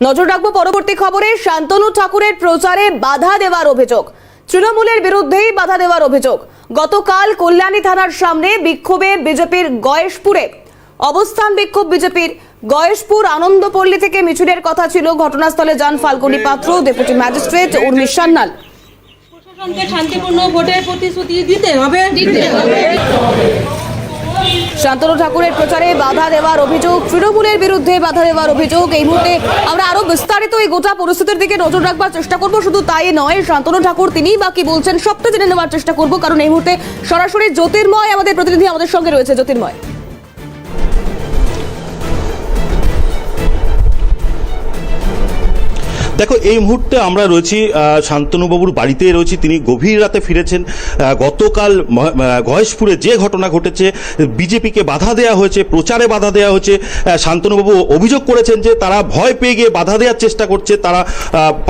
নজর রাখব পরবর্তী খবরে। শান্তনু ঠাকুরের প্রচারে বাধা দেওয়ার অভিযোগ। তৃণমূলের বিরুদ্ধেই বাধা দেওয়ার অভিযোগ। গতকাল কল্যাণী থানার সামনে বিক্ষোভে বিজেপির গয়েশপুরে। অবস্থান বিক্ষোভ বিজেপির গয়েশপুর আনন্দপল্লী থেকে মিছিলের কথা ছিল ঘটনাস্থলে যান ফাল্গুনী পাত্র ডেপুটি ম্যাজিস্ট্রেট উর্মি সান্যাল। প্রশাসনকে শান্তিপূর্ণ ভোটের প্রতিশ্রুতি দিতে হবে। দিতে হবে। শান্তনু ঠাকুরের প্রচারে বাধা দেওয়ার অভিযোগ, তৃণমূলের বিরুদ্ধে বাধা দেওয়ার অভিযোগ। এই মুহূর্তে আমরা আরও বিস্তারিত এই গোটা পরিস্থিতির দিকে নজর রাখবার চেষ্টা করব। শুধু তাই নয়, শান্তনু ঠাকুর তিনিই বাকি বলছেন সবটা জেনে নেওয়ার চেষ্টা করব। কারণ এই মুহূর্তে সরাসরি জ্যোতির্ময় আমাদের প্রতিনিধি আমাদের সঙ্গে রয়েছে। জ্যোতির্ময়। দেখো, এই মুহূর্তে আমরা রয়েছি শান্তনুবাবুর বাড়িতে রয়েছি। তিনি গভীর রাতে ফিরেছেন। গতকাল গয়েশপুরে যে ঘটনা ঘটেছে, বিজেপিকে বাধা দেওয়া হয়েছে, প্রচারে বাধা দেওয়া হয়েছে। শান্তনুবাবু অভিযোগ করেছেন যে, তারা ভয় পেয়ে গিয়ে বাধা দেওয়ার চেষ্টা করছে। তারা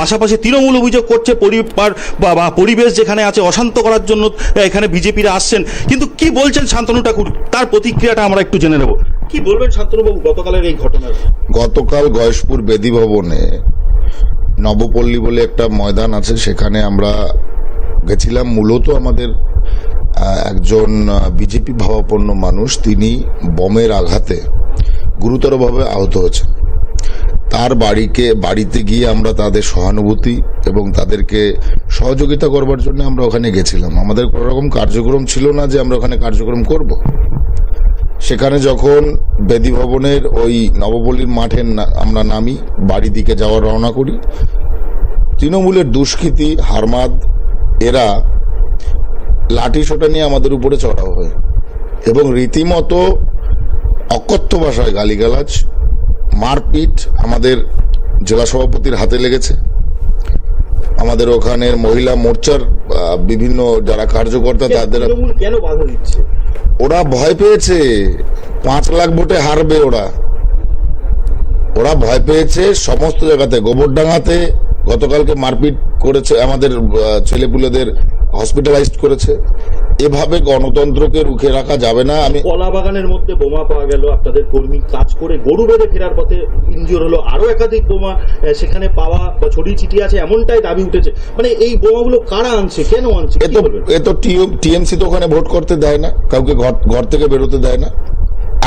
পাশাপাশি তৃণমূল অভিযোগ করছে, পরিবার বা পরিবেশ যেখানে আছে, অশান্ত করার জন্য এখানে বিজেপিরা আসছেন। কিন্তু কি বলছেন শান্তনু ঠাকুর? তার প্রতিক্রিয়াটা আমরা একটু জেনে নেব। কি বলবেন শান্তনুবাবু গতকালের এই ঘটনার? গতকাল গয়েশপুর বেদি ভবনে নবপল্লী বলে একটা ময়দান আছে, সেখানে আমরা গেছিলাম। মূলত আমাদের একজন বিজেপি ভাবাপন্ন মানুষ, তিনি বমের আঘাতে গুরুতরভাবে আহত হয়েছেন। তার বাড়িকে, বাড়িতে গিয়ে আমরা তাদের সহানুভূতি এবং তাদেরকে সহযোগিতা করবার জন্য আমরা ওখানে গেছিলাম। আমাদের কোনো রকম কার্যক্রম ছিল না যে আমরা ওখানে কার্যক্রম করব। সেখানে যখন বেদি ভবনের ওই নবপল্লীর মাঠে আমরা নামি, বাড়ি দিকে যাওয়ার রওনা করি, তৃণমূলের দুষ্কৃতী, হারমাদ, এরা লাঠি সোটা নিয়ে আমাদের উপরে চড়াও হয় এবং রীতিমতো অকথ্য ভাষায় গালিগালাজ, মারপিট আমাদের জেলা সভাপতির হাতে লেগেছে। আমাদের ওখানের মহিলা মোর্চার বিভিন্ন যারা কার্যকর্তা তাদের কেন বাধা দিচ্ছে? ওরা ভয় পেয়েছে। পাঁচ লাখ ভোটে হারবে ওরা। ওরা ভয় পেয়েছে সমস্ত জায়গাতে। গোবরডাঙ্গাতে গতকালকে মারপিট করেছে আমাদের ছেলেপুলেদের হসপিটালাইজড করেছে। এভাবে গণতন্ত্রকে রুখে রাখা যাবে না। আমি কলা বাগানের মধ্যে বোমা পাওয়া গেল আপনাদের কর্মী কাজ করে গরু বেঁধে ফেরার পথে ইনজিওর হলো। আরও একাধিক বোমা সেখানে পাওয়া বা ছড়িয়ে ছিটিয়ে আছে এমনটাই দাবি উঠেছে। মানে এই বোমাগুলো কারা আনছে কেন আনছে এ তো? এ তো টিএমসি তো ওখানে ভোট করতে দেয় না কাউকে ঘর ঘর থেকে বেরোতে দেয় না।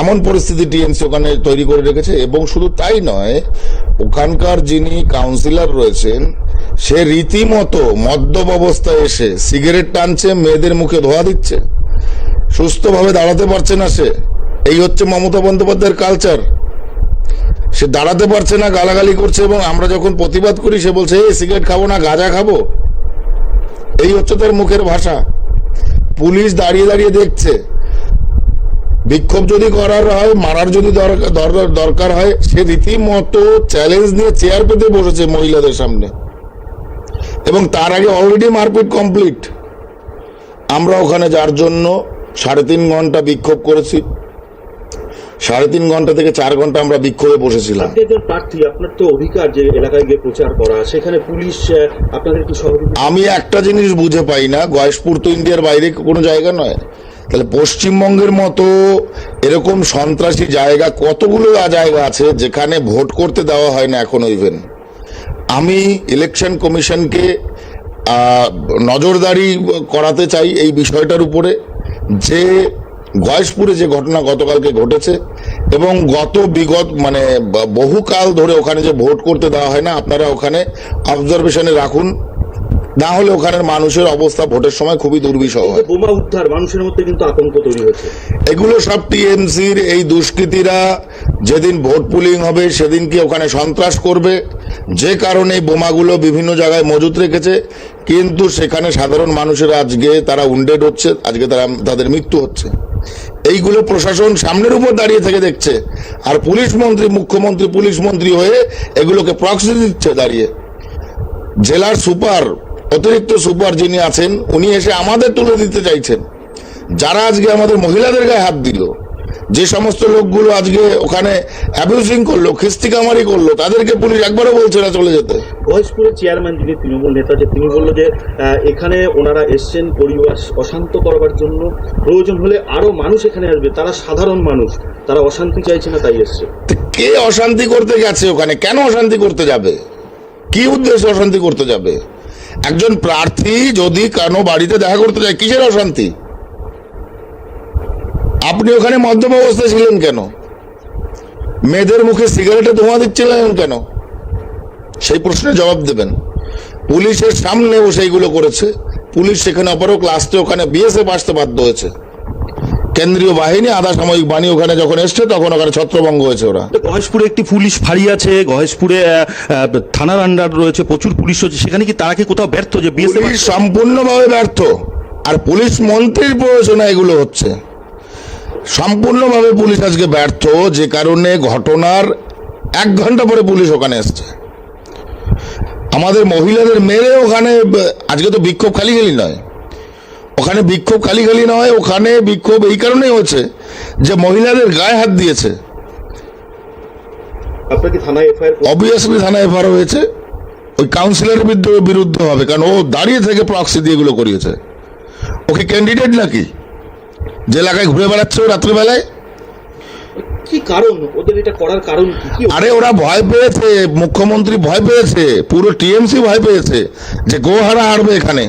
এমন পরিস্থিতি টিএমসি ওখানে তৈরি করে রেখেছে এবং শুধু তাই নয় ওখানকার যিনি কাউন্সিলর রয়েছেন সে রীতিমতো মদ্যপ অবস্থায় এসে সিগারেট টানছে, মেয়েদের মুখে ধোয়া দিচ্ছে। সুস্থভাবে দাঁড়াতে পারছে না সে। এই হচ্ছে মমতা বন্দ্যোপাধ্যায়ের কালচার সে দাঁড়াতে পারছে না, গালাগালি করছে এবং আমরা যখন প্রতিবাদ করি, সে বলছে, এই সিগারেট খাব না, গাঁজা খাব? এই হচ্ছে তার মুখের ভাষা। পুলিশ দাঁড়িয়ে দাঁড়িয়ে দেখছে। বিক্ষোভ যদি করার হয়, মারার যদি দরকার- হয়, সে রীতিমতো চ্যালেঞ্জ নিয়ে চেয়ার পেতে বসেছে মহিলাদের সামনে। এবং তার আগে অলরেডি মারপিট কমপ্লিট আমরা ওখানে যার জন্য সাড়ে তিন ঘণ্টা বিক্ষোভ করেছি। সাড়ে তিন ঘণ্টা থেকে চার ঘণ্টা আমরা বিক্ষোভে বসেছিলাম। প্রার্থী আপনার তো অধিকার যে এলাকায় গিয়ে প্রচার করা সেখানে পুলিশ আপনাদের কি সহযোগিতা আমি একটা জিনিস বুঝে পাই না গয়েশপুর তো ইন্ডিয়ার বাইরে কোনো জায়গা নয়। তাহলে পশ্চিমবঙ্গের মতো এরকম সন্ত্রাসী জায়গা কতগুলো জায়গা আছে যেখানে ভোট করতে দেওয়া হয় না এখনও ইভেন আমি ইলেকশন কমিশনকে নজরদারি করাতে চাই এই বিষয়টার উপরে। যে গয়েশপুরে যে ঘটনা গতকালকে ঘটেছে এবং গত বিগত মানে বহুকাল ধরে ওখানে যে ভোট করতে দেওয়া হয় না, আপনারা ওখানে অবজারভেশনে রাখুন। না হলে ওখানের মানুষের অবস্থা ভোটের সময় খুবই দুর্বিষহ হয়। বোমা উদ্ধার মানুষের মধ্যে কিন্তু আতঙ্ক তৈরি হয়েছে। এগুলো সব টিএমসির এই দুষ্কৃতীরা যেদিন ভোট পুলিং হবে সেদিন কি ওখানে সন্ত্রাস করবে? যে কারণে এই বোমাগুলো বিভিন্ন জায়গায় মজুত রেখেছে কিন্তু সেখানে সাধারণ মানুষের আজকে তারা উন্ডেড হচ্ছে আজকে তারা তাদের মৃত্যু হচ্ছে। এইগুলো প্রশাসন সামনের উপর দাঁড়িয়ে থেকে দেখছে আর পুলিশ মন্ত্রী মুখ্যমন্ত্রী পুলিশ মন্ত্রী হয়ে এগুলোকে প্রক্সি দিচ্ছে দাঁড়িয়ে। জেলার সুপার অতিরিক্ত সুপার যিনি আছেন উনি এসে আমাদের তুলে দিতে চাইছেন। যারা আজকে আমাদের মহিলাদের গায়ে হাত দিল যে সমস্ত লোকগুলো আজকে ওখানে অ্যাবিউজিং করল খিস্তিকামারি করল তাদেরকে পুলিশ একবারও বলছে না চলে যেতে। গয়েশপুরের চেয়ারম্যান যিনি তৃণমূল নেতা যে তিনি বলল যে এখানে ওনারা এসছেন পরিবার অশান্ত করবার জন্য। প্রয়োজন হলে আরও মানুষ এখানে আসবে তারা সাধারণ মানুষ তারা অশান্তি চাইছে না তাই এসছে। কে অশান্তি করতে গেছে ওখানে? কেন অশান্তি করতে যাবে? কি উদ্দেশ্যে অশান্তি করতে যাবে? একজন প্রার্থী যদি কেন বাড়িতে দেখা করতে যায়, কিসের অশান্তি? আপনি ওখানে মদ্যপ অবস্থায় ছিলেন কেন? মেয়েদের মুখে সিগারেটে ধোঁয়া দিচ্ছিলেন কেন? সেই প্রশ্নের জবাব দেবেন। পুলিশের সামনে ও সেইগুলো করেছে। পুলিশ সেখানে অপারক লাস্টে ওখানে বিএসএফ আসতে বাধ্য হয়েছে। কেন্দ্রীয় বাহিনী আধা সাময়িক বাহিনী ওখানে যখন এসছে তখন ওখানে ছত্রভঙ্গ হয়েছে ওরা। গহেশপুরে একটি পুলিশ ফাঁড়ি আছে গহেশপুরে থানার আন্ডার রয়েছে প্রচুর পুলিশ রয়েছে। সেখানে কি তারা কি কোথাও ব্যর্থ যে পুলিশ সম্পূর্ণভাবে ব্যর্থ। আর পুলিশ মন্ত্রীর প্রয়োজনে এগুলো হচ্ছে। সম্পূর্ণভাবে পুলিশ আজকে ব্যর্থ যে কারণে ঘটনার এক ঘণ্টা পরে পুলিশ ওখানে এসছে। আমাদের মহিলাদের মেরে ওখানে আজকে তো বিক্ষোভ খালি খালি নয়। ওখানে বিক্ষোভ খালি খালি নয় ওখানে বিক্ষোভ এই কারণেই হচ্ছে যে মহিলাদের গায়ে হাত দিয়েছে। অবভিয়াসলি থানায় এফআইআর হয়েছে ওই কাউন্সিলরের বিরুদ্ধে বিরুদ্ধে হবে কারণ ও দাঁড়িয়ে থেকে প্রক্সি দিয়ে এগুলো করিয়েছে। ওকে ক্যান্ডিডেট নাকি? যে এলাকায় ঘুরে বেড়াচ্ছে ও রাত্রিবেলায়? কি কারণ? ওদের এটা করার কারণ কি? আরে ওরা ভয় পেয়েছে মুখ্যমন্ত্রী ভয় পেয়েছে পুরো টিএমসি ভয় পেয়েছে যে গোহারা হারবে এখানে।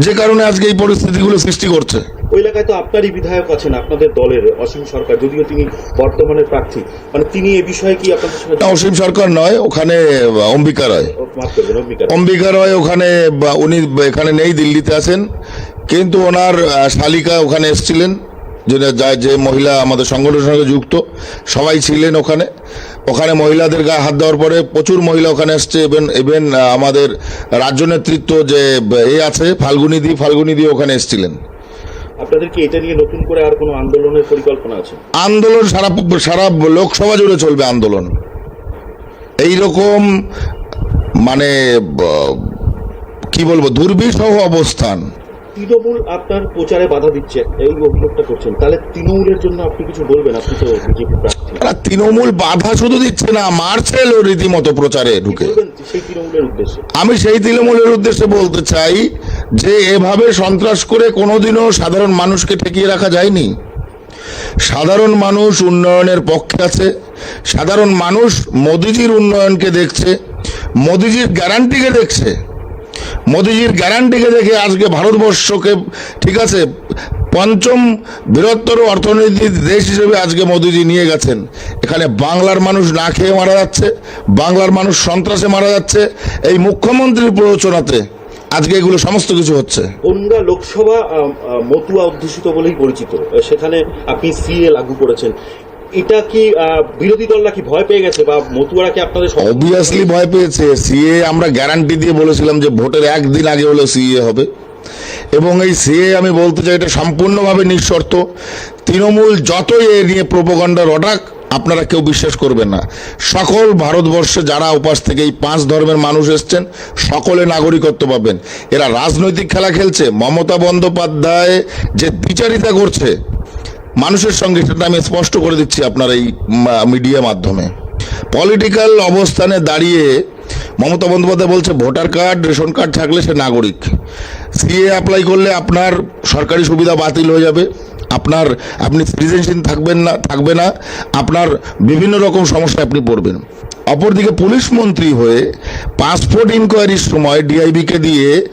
যে কারণে আজকে এই পরিস্থিতিগুলো সৃষ্টি করছে। ওই এলাকায় তো আপনারই বিধায়ক আছেন আপনাদের দলের অসীম সরকার যদিও তিনি বর্তমানে প্রার্থী। মানে তিনি এ বিষয়ে কি আপনাদের সঙ্গে অসীম সরকার নয় ওখানে অম্বিকা রায়। অম্বিকা রায়। ওখানে উনি এখানে নেই দিল্লিতে আছেন কিন্তু ওনার শালিকা ওখানে এসেছিলেন। যেটা যা- যে মহিলা আমাদের সংগঠনের সঙ্গে যুক্ত সবাই ছিলেন ওখানে। ওখানে মহিলাদের গায়ে হাত দেওয়ার পরে প্রচুর মহিলা ওখানে এসছে ইভেন ইভেন আমাদের রাজ্য নেতৃত্ব যে এ আছে ফাল্গুনি দি ফাল্গুনি দি ওখানে এসেছিলেন। আপনাদের কি এটা নিয়ে নতুন করে আর কোনো আন্দোলনের পরিকল্পনা আছে? আন্দোলন সারা সারা লোকসভা জুড়ে চলবে আন্দোলন। এই রকম মানে কি বলব দুর্বিষহ অবস্থান। তৃণমূল আপনার প্রচারে বাধা দিচ্ছে এই অভিযোগটা করছেন। তাহলে তৃণমূলের জন্য আপনি কিছু বলবেন আপনি তো বিজেপি প্রার্থী। তৃণমূল বাধা শুধু দিচ্ছে না মারছে রীতিমতো প্রচারে ঢুকে। সেই তৃণমূলের উদ্দেশ্যে। আমি সেই তৃণমূলের উদ্দেশ্যে বলতে চাই যে এভাবে সন্ত্রাস করে কোনোদিনও সাধারণ মানুষকে ঠেকিয়ে রাখা যায়নি। সাধারণ মানুষ উন্নয়নের পক্ষে আছে সাধারণ মানুষ মোদিজির উন্নয়নকে দেখছে মোদিজির গ্যারান্টিকে দেখছে। মোদিজির গ্যারান্টিকে দেখে আজকে ভারতবর্ষকে, ঠিক আছে, পঞ্চম বৃহত্তর অর্থনৈতিক দেশ হিসেবে আজকে মোদিজি নিয়ে গেছেন। এখানে বাংলার মানুষ না খেয়ে মারা যাচ্ছে, বাংলার মানুষ সন্ত্রাসে মারা যাচ্ছে। এই মুখ্যমন্ত্রীর প্ররোচনাতে আজকে এগুলো সমস্ত কিছু হচ্ছে। বনগা লোকসভা মতুয়া অধ্যুষিত বলেই পরিচিত? সেখানে আপনি সিএ লাগু করেছেন। এটা কি বিরোধী দলরা কি ভয় পেয়ে গেছে বা মতুয়ারা কি আপনাদের অবভিয়াসলি ভয় পেয়েছে। সিএ আমরা গ্যারান্টি দিয়ে বলেছিলাম যে ভোটের একদিন আগে হলো সিএ হবে। এবং এই সিএ আমি বলতে চাই, এটা সম্পূর্ণভাবে নিঃশর্ত। তৃণমূল যতই এ নিয়ে প্রোপোগান্ডা রটাক আপনারা কেউ বিশ্বাস করবেন না। সকল ভারতবর্ষে যারা উপাস থেকে এই পাঁচ ধর্মের মানুষ এসছেন, সকলে নাগরিকত্ব পাবেন। এরা রাজনৈতিক খেলা খেলছে। মমতা বন্দ্যোপাধ্যায় যে বিচারিতা করছে মানুষের সঙ্গে সেটা আমি স্পষ্ট করে দিচ্ছি আপনার এই মিডিয়া মাধ্যমে। পলিটিক্যাল অবস্থানে দাঁড়িয়ে মমতা বন্দ্যোপাধ্যায় বলছে ভোটার কার্ড রেশন কার্ড থাকলে সে নাগরিক। সিএ অ্যাপ্লাই করলে আপনার সরকারি সুবিধা বাতিল হয়ে যাবে। আপনার, আপনি সিটিজেনশিপ থাকবেন না, থাকবে না। আপনার বিভিন্ন রকম সমস্যায় আপনি পড়বেন। অপরদিকে পুলিশ মন্ত্রী হয়ে পাসপোর্ট ইনকোয়ারির সময় ডিআইবিকে দিয়ে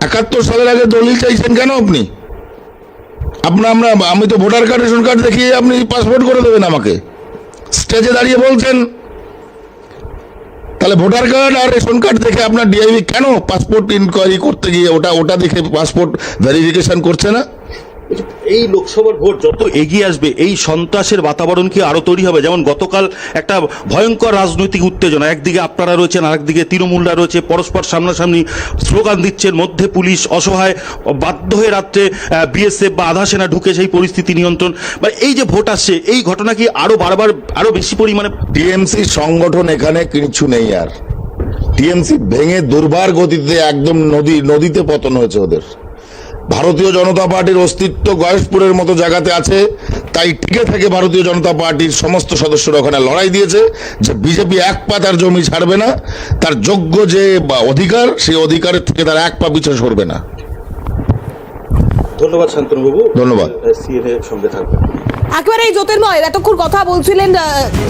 একাত্তর সালের আগে দলিল চাইছেন কেন আপনি? আপনার আমরা, আমি তো ভোটার কার্ড রেশন কার্ড দেখিয়ে আপনি পাসপোর্ট করে দেবেন আমাকে। স্টেজে দাঁড়িয়ে বলছেন। তাহলে ভোটার কার্ড আর রেশন কার্ড দেখে আপনার ডিআইবি কেন পাসপোর্ট ইনকোয়ারি করতে গিয়ে ওটা ওটা দেখে পাসপোর্ট ভেরিফিকেশন করছে না? এই লোকসভার ভোট যত এগিয়ে আসবে, এই সন্ত্রাসের বাতাবরণ কি আরও তৈরি হবে? যেমন গতকাল একটা ভয়ঙ্কর রাজনৈতিক উত্তেজনা, একদিকে আপনারা রয়েছেন, আরেকদিকে তৃণমূলরা রয়েছে, পরস্পর সামনাসামনি স্লোগান দিচ্ছেন, মধ্যে পুলিশ অসহায়, বাধ্য হয়ে রাত্রে বিএসএফ বা আধা সেনা ঢুকে সেই পরিস্থিতি নিয়ন্ত্রণ। বা এই যে ভোট আসছে, এই ঘটনা কি আরও বারবার, আরও বেশি পরিমাণে টিএমসি সংগঠন এখানে কিছু নেই আর। টিএমসি ভেঙে দুর্বার গতিতে একদম নদী, নদীতে পতন হয়েছে ওদের। ভারতীয় জনতা পার্টির অস্তিত্ব গয়েশপুরের মতো জায়গাতে আছে তাই টিকে থেকে ভারতীয় জনতা পার্টির সমস্ত সদস্যরা ওখানে লড়াই দিয়েছে যে বিজেপি এক পা তার জমি ছাড়বে না তার যোগ্য যে বা অধিকার সেই অধিকারের থেকে তার এক পা পিছনে সরবে না। ধন্যবাদ শান্তনুবাবু। ধন্যবাদ। সিএনএ সঙ্গে থাকবেন। একেবারে এই জ্যোতির্ময় এতক্ষণ কথা বলছিলেন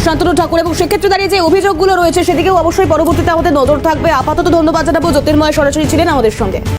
শান্তনু ঠাকুর এবং সেক্ষেত্রে দাঁড়িয়ে যে অভিযোগগুলো রয়েছে সেদিকেও অবশ্যই পরবর্তীতে আমাদের নজর থাকবে। আপাতত ধন্যবাদ জানাব। জ্যোতির্ময় সরাসরি ছিলেন আমাদের সঙ্গে।